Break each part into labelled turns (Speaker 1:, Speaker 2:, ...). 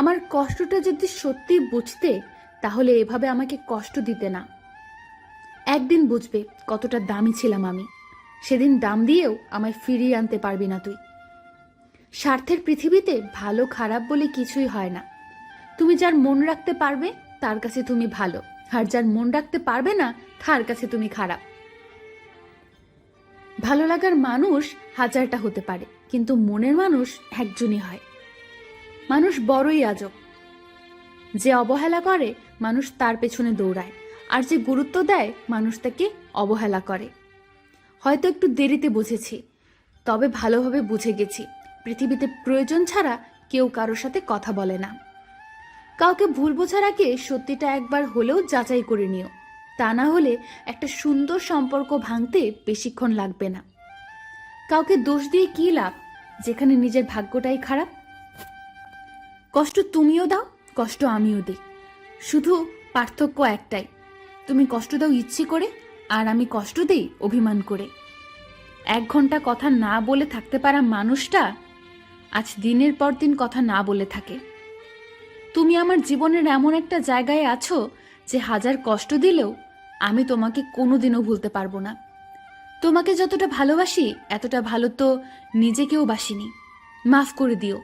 Speaker 1: আমার কষ্টটা যদি সত্যি বুঝতে, তাহলে এভাবে আমাকে কষ্ট দিতে না। একদিন বুঝবে কতটা দামি ছিলাম আমি। সেদিন দাম দিয়েও আমায় ফিরিয়ে আনতে পারবি না তুই। স্বার্থের পৃথিবীতে ভালো খারাপ বলে কিছুই হয় না। তুমি যার মন রাখতে পারবে, তার কাছে তুমি ভালো। আর যার মন রাখতে পারবে না, তার কাছে তুমি খারাপ। ভালো লাগার মানুষ হাজারটা হতে পারে, কিন্তু মনের মানুষ একজনই হয়। মানুষ বড়ই আজব। যে অবহেলা করে, মানুষ তার পেছনে দৌড়ায়, আর যে গুরুত্ব দেয়, মানুষ তাকে অবহেলা করে। হয়তো একটু দেরিতে বুঝেছি, তবে ভালোভাবে বুঝে গেছি, পৃথিবীতে প্রয়োজন ছাড়া কেউ কারোর সাথে কথা বলে না। কাউকে ভুল বোঝার আগে সত্যিটা একবার হলেও যাচাই করে নিও, তা না হলে একটা সুন্দর সম্পর্ক ভাঙতে বেশিক্ষণ লাগবে না। কাউকে দোষ দিয়ে কী লাভ, যেখানে নিজের ভাগ্যটাই খারাপ? কষ্ট তুমিও দাও, কষ্ট আমিও দিই। শুধু পার্থক্য একটাই, তুমি কষ্ট দাও ইচ্ছে করে, আর আমি কষ্ট দেই অভিমান করে। এক ঘণ্টা কথা না বলে থাকতে পারা মানুষটা আজ দিনের পর দিন কথা না বলে থাকে। তুমি আমার জীবনের এমন একটা জায়গায় আছো যে হাজার কষ্ট দিলেও আমি তোমাকে কোনোদিনও ভুলতে পারব না। তোমাকে যতটা ভালোবাসি, এতটা ভালো তো নিজেকেও বাসিনি। মাফ করে দিও।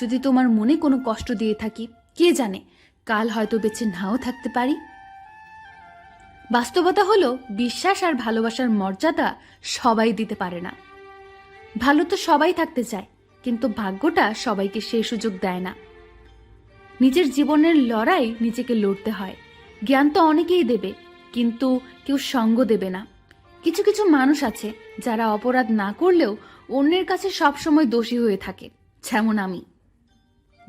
Speaker 1: যদি তোমার মনে কোনো কষ্ট দিয়ে থাকি, কে জানে, কাল হয়তো বেছে নাও থাকতে পারি। বাস্তবতা হলো, বিশ্বাস আর ভালোবাসার মর্যাদা সবাই দিতে পারে না। ভালো তো সবাই থাকতে চায়, কিন্তু ভাগ্যটা সবাইকে সেই সুযোগ দেয় না। নিজের জীবনের লড়াই নিজেকে লড়তে হয়। জ্ঞান তো অনেকেই দেবে, কিন্তু কেউ সঙ্গ দেবে না। কিছু কিছু মানুষ আছে, যারা অপরাধ না করলেও অন্যের কাছে সবসময় দোষী হয়ে থাকে, যেমন আমি।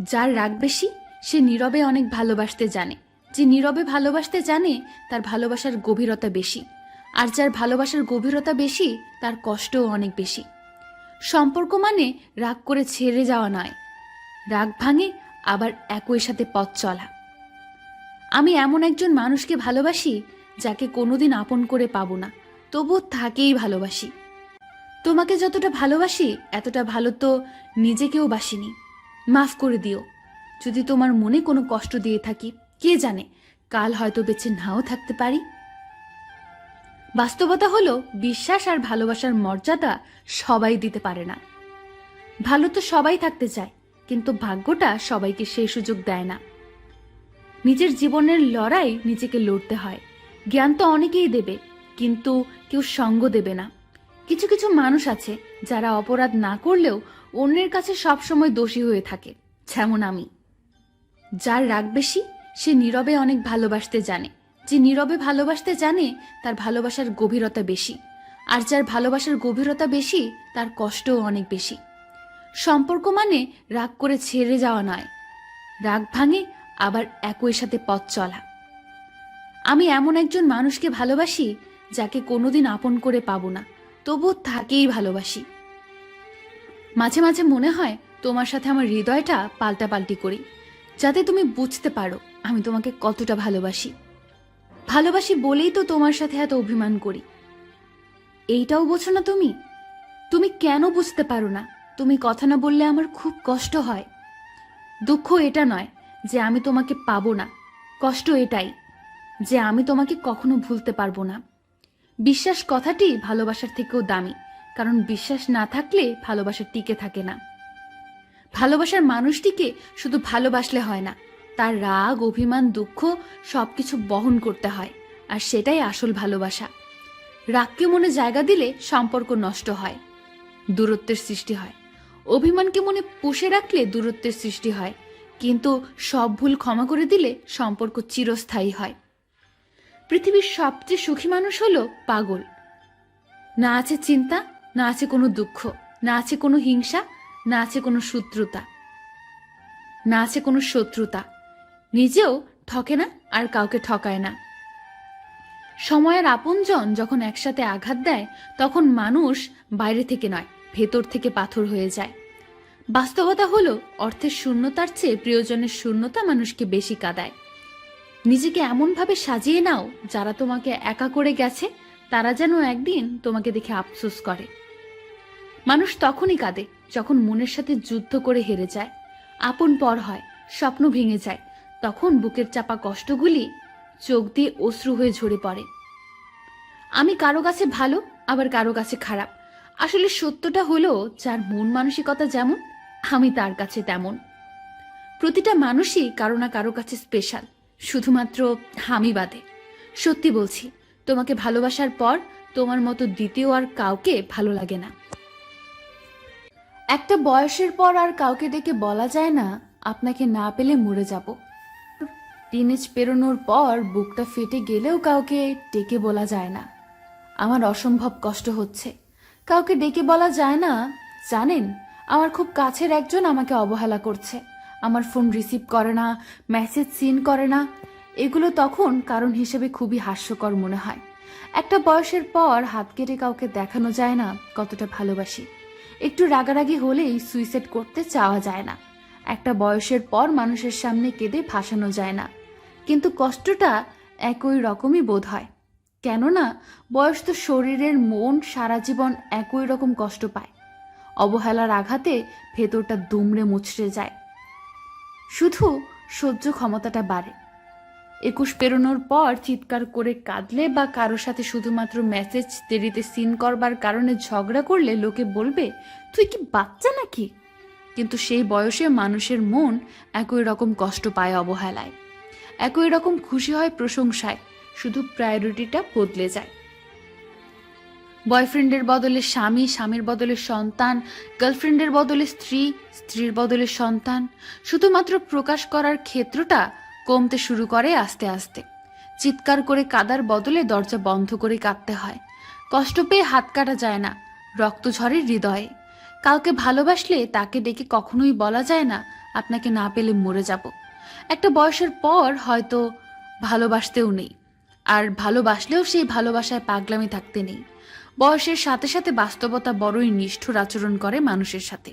Speaker 1: যার রাগ বেশি, সে নীরবে অনেক ভালোবাসতে জানে। যে নীরবে ভালোবাসতে জানে, তার ভালোবাসার গভীরতা বেশি। আর যার ভালোবাসার গভীরতা বেশি, তার কষ্টও অনেক বেশি। সম্পর্ক মানে রাগ করে ছেড়ে যাওয়া নয়। রাগ ভাঙে, আবার একই সাথে পথ চলা। আমি এমন একজন মানুষকে ভালোবাসি, যাকে কোনোদিন আপন করে পাবো না, তবু তাকেই ভালোবাসি। তোমাকে যতটা ভালোবাসি, এতটা ভালো তো নিজেকেও বাসিনি। মাফ করে দিও। যদি তোমার মনে কোনো কষ্ট দিয়ে থাকি, কে জানে, কাল হয়তো বেঁচে নাও থাকতে পারি। বাস্তবতা হলো, বিশ্বাস আর ভালোবাসার মর্যাদা সবাই দিতে পারে না। ভালো তো সবাই থাকতে চায়, কিন্তু ভাগ্যটা সবাইকে সেই সুযোগ দেয় না। নিজের জীবনের লড়াই নিজেকে লড়তে হয়। জ্ঞান তো অনেকেই দেবে, কিন্তু কেউ সঙ্গ দেবে না। কিছু কিছু মানুষ আছে, যারা অপরাধ না করলেও অন্যের কাছে সবসময় দোষী হয়ে থাকে, যেমন আমি। যার রাগ বেশি, সে নীরবে অনেক ভালোবাসতে জানে। যে নীরবে ভালোবাসতে জানে, তার ভালোবাসার গভীরতা বেশি। আর যার ভালোবাসার গভীরতা বেশি, তার কষ্টও অনেক বেশি। সম্পর্ক মানে রাগ করে ছেড়ে যাওয়া নয়। রাগ ভাঙে, আবার একই সাথে পথ চলা। আমি এমন একজন মানুষকে ভালোবাসি, যাকে কোনোদিন আপন করে পাবো না তবু তাকেই ভালোবাসি। মাঝে মাঝে মনে হয় তোমার সাথে আমার হৃদয়টা পাল্টাপাল্টি করি। যাতে তুমি বুঝতে পারো আমি তোমাকে কতটা ভালোবাসি। ভালোবাসি বলেই তো তোমার সাথে এত অভিমান করি। এইটাও বোঝো না তুমি? তুমি কেন বুঝতে পারো না? তুমি কথা না বললে আমার খুব কষ্ট হয়। দুঃখ এটা নয় যে আমি তোমাকে পাবো না। কষ্ট এটাই যে আমি তোমাকে কখনো ভুলতে পারব না। বিশ্বাস কথাটি ভালোবাসার থেকেও দামি। কারণ বিশ্বাস না থাকলে ভালোবাসা টিকে থাকে না। ভালোবাসার মানুষটিকে শুধু ভালোবাসলে হয় না, তার রাগ, অভিমান, দুঃখ সবকিছু বহন করতে হয়, আর সেটাই আসল ভালোবাসা। রাগকে মনে জায়গা দিলে সম্পর্ক নষ্ট হয়, দূরত্বের সৃষ্টি হয়। অভিমানকে মনে পুষে রাখলে দূরত্বের সৃষ্টি হয়, কিন্তু সব ভুল ক্ষমা করে দিলে সম্পর্ক চিরস্থায়ী হয়। পৃথিবীর সবচেয়ে সুখী মানুষ হলো পাগল। না আছে চিন্তা না আছে কোনো দুঃখ, না আছে কোনো হিংসা, না আছে কোনো শত্রুতা, না আছে কোনো শত্রুতা। নিজেও ঠকে না আর কাউকে ঠকায় না। সময়ের আপনজন যখন একসাথে আঘাত দেয়, তখন মানুষ বাইরে থেকে নয়, ভেতর থেকে পাথর হয়ে যায়। বাস্তবতা হলো, অর্থের শূন্যতার চেয়ে প্রিয়জনের শূন্যতা মানুষকে বেশি কাদায়। নিজেকে এমনভাবে সাজিয়ে নাও, যারা তোমাকে একা করে গেছে, তারা যেন একদিন তোমাকে দেখে আফসোস করে। মানুষ তখনই কাঁদে যখন মনের সাথে যুদ্ধ করে হেরে যায়। আপন পর হয়, স্বপ্ন ভেঙে যায়। তখন বুকের চাপা কষ্টগুলি চোখ দিয়ে অশ্রু হয়ে ঝরে পড়ে। আমি কারও কাছে ভালো, আবার কারও কাছে খারাপ। আসলে সত্যটা হলো, যার মন মানসিকতা যেমন, আমি তার কাছে তেমন। প্রতিটা মানুষই কারও না কারও কাছে স্পেশাল শুধুমাত্র আমি বাদে। সত্যি বলছি, তোমাকে ভালোবাসার পর তোমার মতো দ্বিতীয় আর কাউকে ভালো লাগে না। একটা বয়সের পর আর কাউকে ডেকে বলা যায় না, আপনাকে না পেলে মরে যাব। টিনেজ পেরোনোর পর বুকটা ফেটে গেলেও কাউকে ডেকে বলা যায় না। আমার অসম্ভব কষ্ট হচ্ছে। কাউকে ডেকে বলা যায় না, জানেন, আমার খুব কাছের একজন আমাকে অবহেলা করছে। আমার ফোন রিসিভ করে না, মেসেজ সিন করে না। এগুলো তখন কারণ হিসেবে খুবই হাস্যকর মনে হয়। একটা বয়সের পর হাত কেটে কাউকে দেখানো যায় না, কতটা ভালোবাসি। একটু রাগারাগি হলেই সুইসাইড করতে চাওয়া যায় না। একটা বয়সের পর মানুষের সামনে কেঁদে ভাসানো যায় না। কিন্তু কষ্টটা একই রকমই বোধ হয়। কেননা, বয়স তো শরীরের মন সারা জীবন একই রকম কষ্ট পায়। অবহেলার আঘাতে ভেতরটা দুমড়ে মুচড়ে যায়। শুধু সহ্য ক্ষমতাটা বাড়ে। একুশ পেরোনোর পর চিৎকার করে কাঁদলে বা কারোর সাথে শুধুমাত্র মেসেজ দেরিতে সিন করবার কারণে ঝগড়া করলে লোকে বলবে, তুই কি বাচ্চা নাকি? কিন্তু সেই বয়সে মানুষের মন একই রকম কষ্ট পায় অবহেলায়। একই রকম খুশি হয় প্রশংসায়, শুধু প্রায়োরিটিটা বদলে যায়। বয়ফ্রেন্ডের বদলে স্বামী, স্বামীর বদলে সন্তান গার্লফ্রেন্ডের বদলে স্ত্রী, স্ত্রীর বদলে সন্তান। শুধুমাত্র প্রকাশ করার ক্ষেত্রটা কমতে শুরু করে আস্তে আস্তে। চিৎকার করে কাদার বদলে দরজা বন্ধ করে কাঁদতে হয়। কষ্ট পেয়ে হাত কাটা যায় না, রক্ত ঝরে হৃদয়ে। কাউকে ভালোবাসলে তাকে ডেকে কখনোই বলা যায় না, আপনাকে না পেলে মরে যাব। একটা বয়সের পর হয়তো ভালোবাসতেও নেই, আর ভালোবাসলেও সেই ভালোবাসায় পাগলামি থাকতে নেই। বয়সের সাথে সাথে বাস্তবতা বড়ই নিষ্ঠুর আচরণ করে মানুষের সাথে।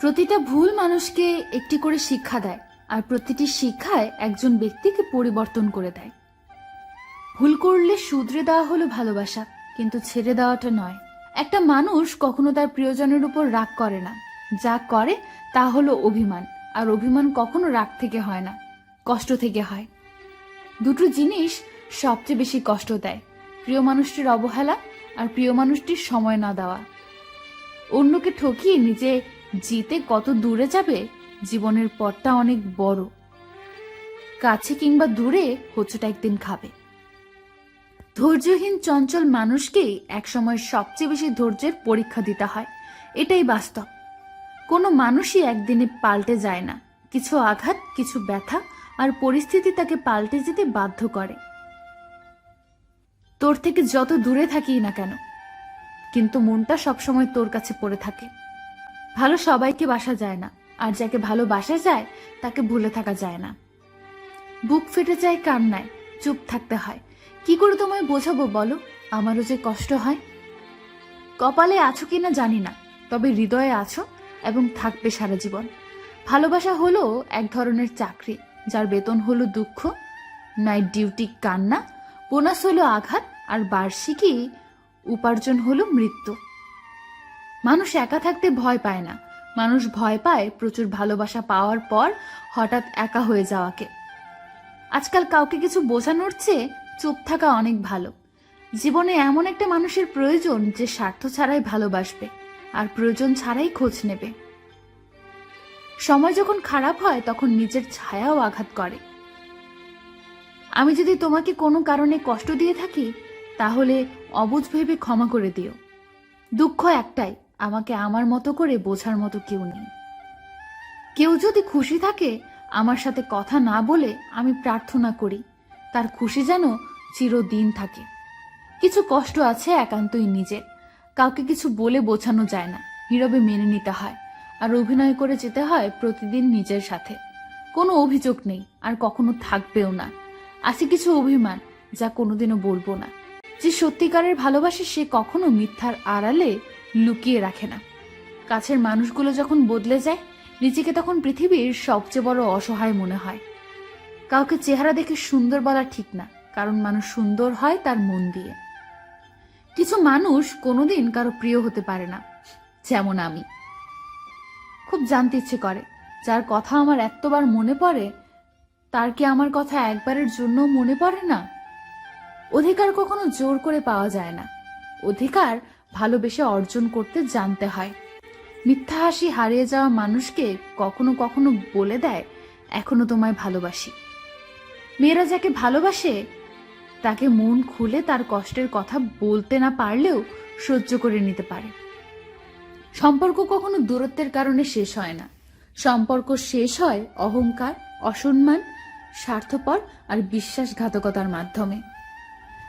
Speaker 1: প্রতিটা ভুল মানুষকে একটি করে শিক্ষা দেয় আর প্রতিটি শিক্ষায় একজন ব্যক্তিকে পরিবর্তন করে দেয়। ভুল করলে শুধরে দেওয়া হলো ভালোবাসা, কিন্তু ছেড়ে দেওয়াটা নয়। একটা মানুষ কখনো তার প্রিয়জনের উপর রাগ করে না। যা করে, তা হলো অভিমান, আর অভিমান কখনো রাগ থেকে হয় না, কষ্ট থেকে হয়। দুটো জিনিস সবচেয়ে বেশি কষ্ট দেয়, প্রিয় মানুষটির অবহেলা আর প্রিয় মানুষটির সময় না দেওয়া। অন্যকে ঠকিয়ে নিজে জিতে কত দূরে যাবে জীবনের পথটা অনেক বড়। কাছে কিংবা দূরে হোঁচটা একদিন খাবে। ধৈর্যহীন চঞ্চল মানুষকেই একসময় সবচেয়ে বেশি ধৈর্যের পরীক্ষা দিতে হয়। এটাই বাস্তব। কোনো মানুষই একদিনে পাল্টে যায় না। কিছু আঘাত, কিছু ব্যথা আর পরিস্থিতি তাকে পাল্টে যেতে বাধ্য করে। তোর থেকে যত দূরে থাকি না কেন, কিন্তু মনটা সবসময় তোর কাছে পড়ে থাকে। ভালো সবাইকে বাসা যায় না। আর যাকে ভালোবাসা যায়, তাকে ভুলে থাকা যায় না। বুক ফেটে যায় কান্নায়, চুপ থাকতে হয়। কি করে তোমায় বোঝাবো বলো? আমারও যে কষ্ট হয়। কপালে আছো কি না জানি না, তবে হৃদয়ে আছো এবং থাকবে সারা জীবন। ভালোবাসা হলো এক ধরনের চাকরি, যার বেতন হলো দুঃখ নাইট ডিউটি কান্না, বোনাস হলো আঘাত, আর বার্ষিকী উপার্জন হলো মৃত্যু। মানুষ একা থাকতে ভয় পায় না। মানুষ ভয় পায় প্রচুর ভালোবাসা পাওয়ার পর হঠাৎ একা হয়ে যাওয়াকে। আজকাল কাউকে কিছু বোঝানোর চেয়ে চুপ থাকা অনেক ভালো। জীবনে এমন একটা মানুষের প্রয়োজন যে স্বার্থ ছাড়াই ভালোবাসবে আর প্রয়োজন ছাড়াই খোঁজ নেবে। সময় যখন খারাপ হয়, তখন নিজের ছায়াও আঘাত করে। আমি যদি তোমাকে কোনো কারণে কষ্ট দিয়ে থাকি, তাহলে অবুঝ ভেবে ক্ষমা করে দিও। দুঃখ একটাই আমাকে আমার মতো করে বোঝার মতো কেউ নেই। কেউ যদি খুশি থাকে, আমার সাথে কথা না বলে আমি প্রার্থনা করি, তার খুশি যেন চিরদিন থাকে। কিছু কষ্ট আছে একান্তই নিজের। কাউকে কিছু বলে বোঝানো যায় না, নীরবে মেনে নিতে হয়, আর অভিনয় করে যেতে হয় প্রতিদিন নিজের সাথে। কোনো অভিযোগ নেই, আর কখনো থাকবেও না। আছে কিছু অভিমান, যা কোনোদিনও বলব না। যে সত্যিকারের ভালোবাসে সে কখনো মিথ্যার আড়ালে লুকিয়ে রাখে না। কাছের মানুষগুলো যখন বদলে যায়, নিজেকে তখন পৃথিবীর সবচেয়ে বড় অসহায় মনে হয়। কাউকে চেহারা দেখে সুন্দর বলা ঠিক না, কারণ মানুষ সুন্দর হয় তার মন দিয়ে। কিছু মানুষ কোনোদিন কারও প্রিয় হতে পারে না, যেমন আমি। খুব জানতে ইচ্ছে করে, যার কথা আমার এতবার মনে পড়ে, তার কি আমার কথা একবারের জন্য মনে পড়ে না? অধিকার কখনো জোর করে পাওয়া যায় না। অধিকার ভালোবেসে অর্জন করতে জানতে হয়। মিথ্যা হাসি হারিয়ে যাওয়া মানুষকে কখনো কখনো বলে দেয়, এখনও তোমায় ভালোবাসি। মেয়েরা যাকে ভালোবাসে, তাকে মন খুলে তার কষ্টের কথা বলতে না পারলেও সহ্য করে নিতে পারে। সম্পর্ক কখনো দূরত্বের কারণে শেষ হয় না। সম্পর্ক শেষ হয় অহংকার, অসম্মান, স্বার্থপর আর বিশ্বাসঘাতকতার মাধ্যমে।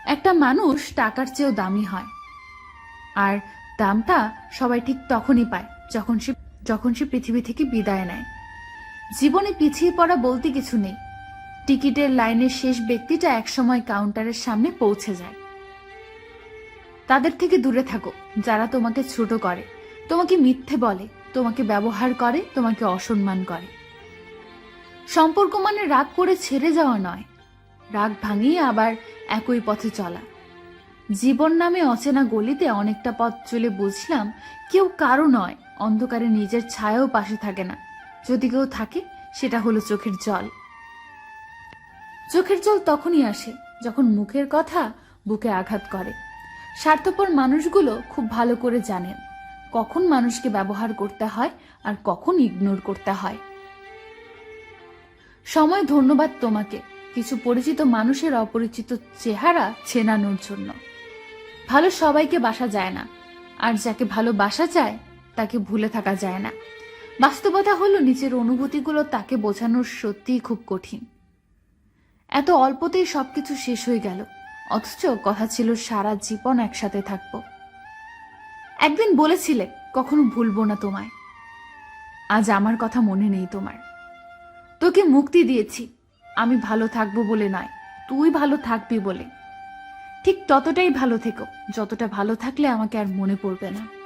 Speaker 1: একটা মানুষ টাকার চেয়েও দামি হয়। আর দামটা সবাই ঠিক তখনই পায়, যখন সে যখন সে পৃথিবী থেকে বিদায় নেয়। জীবনে পিছিয়ে পড়া বলতে কিছু নেই। টিকিটের লাইনের শেষ ব্যক্তিটা একসময় কাউন্টারের সামনে পৌঁছে যায়। তাদের থেকে দূরে থাকো, যারা তোমাকে ছোট করে। তোমাকে মিথ্যে বলে, তোমাকে ব্যবহার করে, তোমাকে অসম্মান করে। সম্পর্ক মানে রাগ করে ছেড়ে যাওয়া নয়। রাগ ভাঙিয়ে আবার একই পথে চলা। জীবন নামে অচেনা গলিতে অনেকটা পথ চলে বুঝলাম কেউ কারও নয়, অন্ধকারে নিজের ছায়াও পাশে থাকে না। যদি কেউ থাকে, সেটা হলো চোখের জল। চোখের জল তখনই আসে যখন মুখের কথা বুকে আঘাত করে। স্বার্থপর মানুষগুলো খুব ভালো করে জানেন কখন মানুষকে ব্যবহার করতে হয় আর কখন ইগনোর করতে হয়। সময় ধন্যবাদ তোমাকে। কিছু পরিচিত মানুষের অপরিচিত চেহারা চেনানোর জন্য। ভালো সবাইকে বাসা যায় না। আর যাকে ভালো বাসা যায় তাকে ভুলে থাকা যায় না। বাস্তবতা হলো নিজের অনুভূতিগুলো তাকে বোঝানোর সত্যিই খুব কঠিন। এত অল্পতেই সবকিছু শেষ হয়ে গেল। অথচ কথা ছিল সারা জীবন একসাথে থাকব। একদিন বলেছিলে, কখনো ভুলবো না তোমায়। আজ আমার কথা মনে নেই তোমার। তোকে মুক্তি দিয়েছি। আমি ভালো থাকব বলে নয়, তুই ভালো থাকবি বলে। ঠিক ততটাই ভালো থেকো। যতটা ভালো থাকলে আমাকে আর মনে পড়বে না।